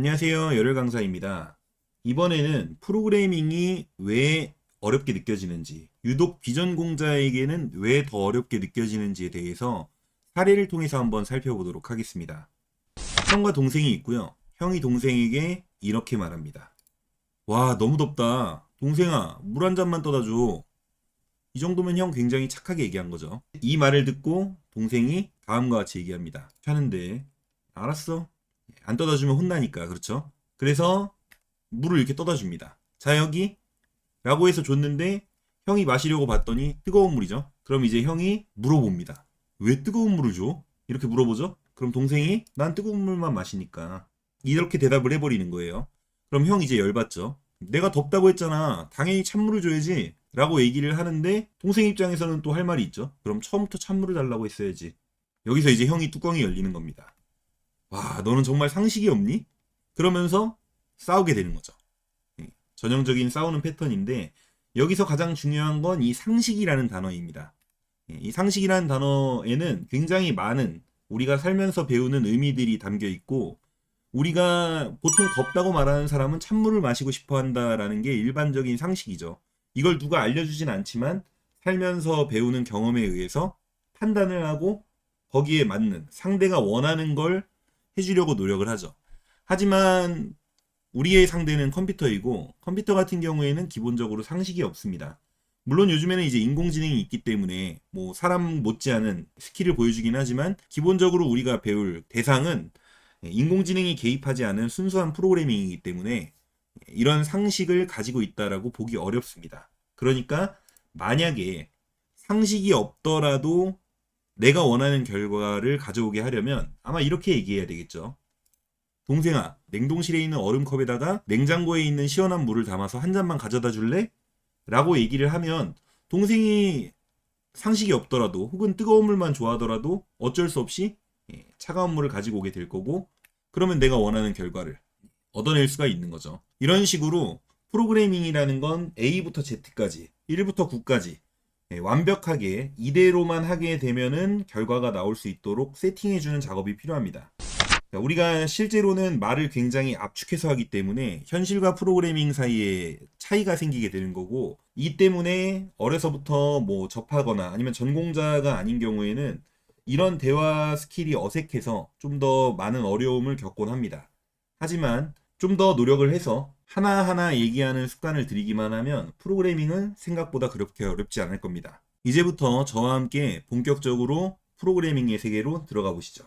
안녕하세요. 열혈 강사입니다. 이번에는 프로그래밍이 왜 어렵게 느껴지는지, 유독 비전공자에게는 왜 더 어렵게 느껴지는지에 대해서 사례를 통해서 한번 살펴보도록 하겠습니다. 형과 동생이 있고요. 형이 동생에게 이렇게 말합니다. 와, 너무 덥다. 동생아, 물 한 잔만 떠다 줘. 이 정도면 형 굉장히 착하게 얘기한 거죠. 이 말을 듣고 동생이 다음과 같이 얘기합니다. 하는데, 알았어. 안 떠다 주면 혼나니까, 그렇죠? 그래서 물을 이렇게 떠다 줍니다. 자, 여기. 라고 해서 줬는데, 형이 마시려고 봤더니 뜨거운 물이죠. 그럼 이제 형이 물어봅니다. 왜 뜨거운 물을 줘? 이렇게 물어보죠? 그럼 동생이 난 뜨거운 물만 마시니까. 이렇게 대답을 해버리는 거예요. 그럼 형 이제 열받죠. 내가 덥다고 했잖아. 당연히 찬물을 줘야지. 라고 얘기를 하는데 동생 입장에서는 또 할 말이 있죠. 그럼 처음부터 찬물을 달라고 했어야지. 여기서 이제 형이 뚜껑이 열리는 겁니다. 와, 너는 정말 상식이 없니? 그러면서 싸우게 되는 거죠. 예, 전형적인 싸우는 패턴인데 여기서 가장 중요한 건 이 상식이라는 단어입니다. 예, 이 상식이라는 단어에는 굉장히 많은 우리가 살면서 배우는 의미들이 담겨 있고 우리가 보통 덥다고 말하는 사람은 찬물을 마시고 싶어 한다라는 게 일반적인 상식이죠. 이걸 누가 알려주진 않지만 살면서 배우는 경험에 의해서 판단을 하고 거기에 맞는 상대가 원하는 걸 해주려고 노력을 하죠. 하지만 우리의 상대는 컴퓨터이고 컴퓨터 같은 경우에는 기본적으로 상식이 없습니다. 물론 요즘에는 이제 인공지능이 있기 때문에 뭐 사람 못지않은 스킬을 보여주긴 하지만 기본적으로 우리가 배울 대상은 인공지능이 개입하지 않은 순수한 프로그래밍이기 때문에 이런 상식을 가지고 있다라고 보기 어렵습니다. 그러니까 만약에 상식이 없더라도 내가 원하는 결과를 가져오게 하려면 아마 이렇게 얘기해야 되겠죠. 동생아, 냉동실에 있는 얼음컵에다가 냉장고에 있는 시원한 물을 담아서 한 잔만 가져다 줄래? 라고 얘기를 하면 동생이 상식이 없더라도 혹은 뜨거운 물만 좋아하더라도 어쩔 수 없이 예, 차가운 물을 가지고 오게 될 거고 그러면 내가 원하는 결과를 얻어낼 수가 있는 거죠. 이런 식으로 프로그래밍이라는 건 A부터 Z까지 1부터 9까지 예, 완벽하게 이대로만 하게 되면은 결과가 나올 수 있도록 세팅해주는 작업이 필요합니다. 자, 우리가 실제로는 말을 굉장히 압축해서 하기 때문에 현실과 프로그래밍 사이에 차이가 생기게 되는 거고 이 때문에 어려서부터 뭐 접하거나 아니면 전공자가 아닌 경우에는 이런 대화 스킬이 어색해서 좀 더 많은 어려움을 겪곤 합니다. 하지만 좀 더 노력을 해서 하나하나 얘기하는 습관을 들이기만 하면 프로그래밍은 생각보다 그렇게 어렵지 않을 겁니다. 이제부터 저와 함께 본격적으로 프로그래밍의 세계로 들어가 보시죠.